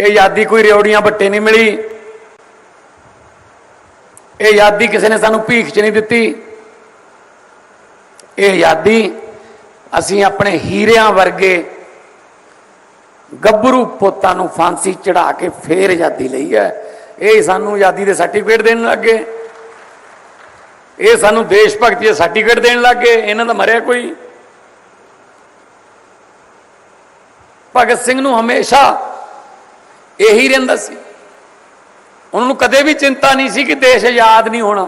ਇਹ ਆਜ਼ਾਦੀ ਕੋਈ ਰਿਉੜੀਆਂ ਬੱਟੇ ਨਹੀਂ ਮਿਲੀ। ਇਹ ਆਜ਼ਾਦੀ ਕਿਸੇ ਨੇ ਸਾਨੂੰ ਭੀਖ 'ਚ ਨਹੀਂ ਦਿੱਤੀ। ਇਹ ਆਜ਼ਾਦੀ ਅਸੀਂ ਆਪਣੇ ਹੀਰਿਆਂ ਵਰਗੇ ਗੱਭਰੂ ਪੁੱਤਾਂ ਨੂੰ ਫਾਂਸੀ ਚੜਾ ਕੇ ਫੇਰ ਆਜ਼ਾਦੀ ਲਈ ਹੈ। ਇਹ ਸਾਨੂੰ ਆਜ਼ਾਦੀ ਦੇ ਸਰਟੀਫਿਕੇਟ ਦੇਣ ਲੱਗੇ। ਇਹ ਸਾਨੂੰ ਦੇਸ਼ ਭਗਤੀ ਦੇ ਸਰਟੀਫਿਕੇਟ ਦੇਣ ਲੱਗੇ। ਇਹਨਾਂ ਦਾ ਮਰਿਆ ਕੋਈ। ਭਗਤ ਸਿੰਘ ਨੂੰ ਹਮੇਸ਼ਾ ਇਹੀ ਰਹਿੰਦਾ ਸੀ। ਉਹਨਾਂ ਨੂੰ ਕਦੇ ਵੀ ਚਿੰਤਾ ਨਹੀਂ ਸੀ ਕਿ ਦੇਸ਼ ਆਜ਼ਾਦ ਨਹੀਂ ਹੋਣਾ।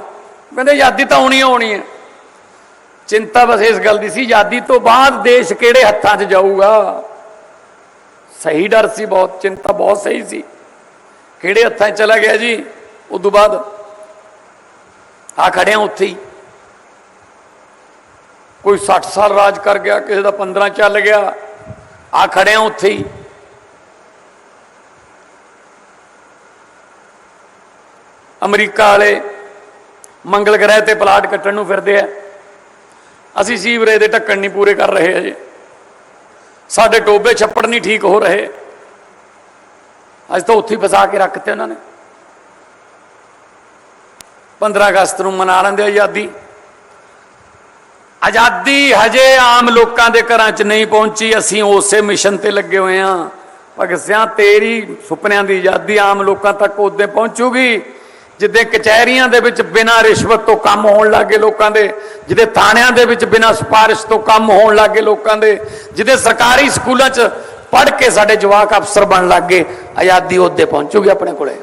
ਕਹਿੰਦੇ ਆਜ਼ਾਦੀ ਤਾਂ ਹੋਣੀ ਹੋਣੀ ਹੈ। ਚਿੰਤਾ ਬਸ ਇਸ ਗੱਲ ਦੀ ਸੀ, ਆਜ਼ਾਦੀ ਤੋਂ ਬਾਅਦ ਦੇਸ਼ ਕਿਹੜੇ ਹੱਥਾਂ 'ਚ ਜਾਊਗਾ? ਸਹੀ ਡਰ ਸੀ ਬਹੁਤ, ਚਿੰਤਾ ਬਹੁਤ ਸਹੀ ਸੀ। ਕਿਹੜੇ ਹੱਥਾਂ 'ਚ ਚਲਾ ਗਿਆ ਜੀ? ਉਸ ਤੋਂ ਬਾਅਦ ਆ ਖੜਿਆ ਉੱਥੇ ਹੀ। ਕੋਈ 60 ਸਾਲ ਰਾਜ ਕਰ ਗਿਆ, ਕਿਸੇ ਦਾ 15 ਚੱਲ ਗਿਆ। ਆ ਖੜਿਆ ਉੱਥੇ ਹੀ। ਅਮਰੀਕਾ ਵਾਲੇ ਮੰਗਲ ਗ੍ਰਹਿ ਤੇ ਪਲਾਟ ਕੱਟਣ ਨੂੰ ਫਿਰਦੇ ਆ। ਅਸੀਂ ਸੀਵਰੇਜ ਦੇ ਢੱਕਣ ਨਹੀਂ ਪੂਰੇ ਕਰ ਰਹੇ ਅਜੇ ਸਾਡੇ ਟੋਬੇ ਛੱਪੜ ਨਹੀਂ ਠੀਕ ਹੋ ਰਹੇ। ਅੱਜ ਤਾਂ ਉੱਥੇ ਫਸਾ ਕੇ ਰੱਖਤੇ ਉਹਨਾਂ ਨੇ। 15 ਅਗਸਤ ਨੂੰ ਮਨਾ ਲੈਂਦੇ ਆਜ਼ਾਦੀ। ਆਜ਼ਾਦੀ ਹਜੇ ਆਮ ਲੋਕਾਂ ਦੇ ਘਰਾਂ 'ਚ ਨਹੀਂ ਪਹੁੰਚੀ। ਅਸੀਂ ਉਸੇ ਮਿਸ਼ਨ ਤੇ ਲੱਗੇ ਹੋਏ ਆਂ ਭਗਤ ਸਿਆਂ, ਤੇਰੀ ਸੁਪਨਿਆਂ ਦੀ ਆਜ਼ਾਦੀ ਆਮ ਲੋਕਾਂ ਤੱਕ ਉਦੋਂ ਪਹੁੰਚੂਗੀ। ਜਿੱਦੇ ਕਚਹਿਰੀਆਂ ਦੇ ਵਿੱਚ ਬਿਨਾਂ ਰਿਸ਼ਵਤ ਤੋਂ ਕੰਮ ਹੋਣ ਲੱਗੇ ਲੋਕਾਂ ਦੇ, ਜਿੱਦੇ ਥਾਣਿਆਂ ਦੇ ਵਿੱਚ ਬਿਨਾਂ ਸਿਫਾਰਿਸ਼ ਤੋਂ ਕੰਮ ਹੋਣ ਲੱਗੇ ਲੋਕਾਂ ਦੇ, ਜਿੱਦੇ ਸਰਕਾਰੀ ਸਕੂਲਾਂ 'ਚ ਪੜ੍ਹ ਕੇ ਸਾਡੇ ਜਵਾਕ ਅਫਸਰ ਬਣ ਲੱਗੇ ਆਜ਼ਾਦੀ ਉਹਦੇ ਪਹੁੰਚੂਗੀ ਆਪਣੇ ਕੋਲੇ।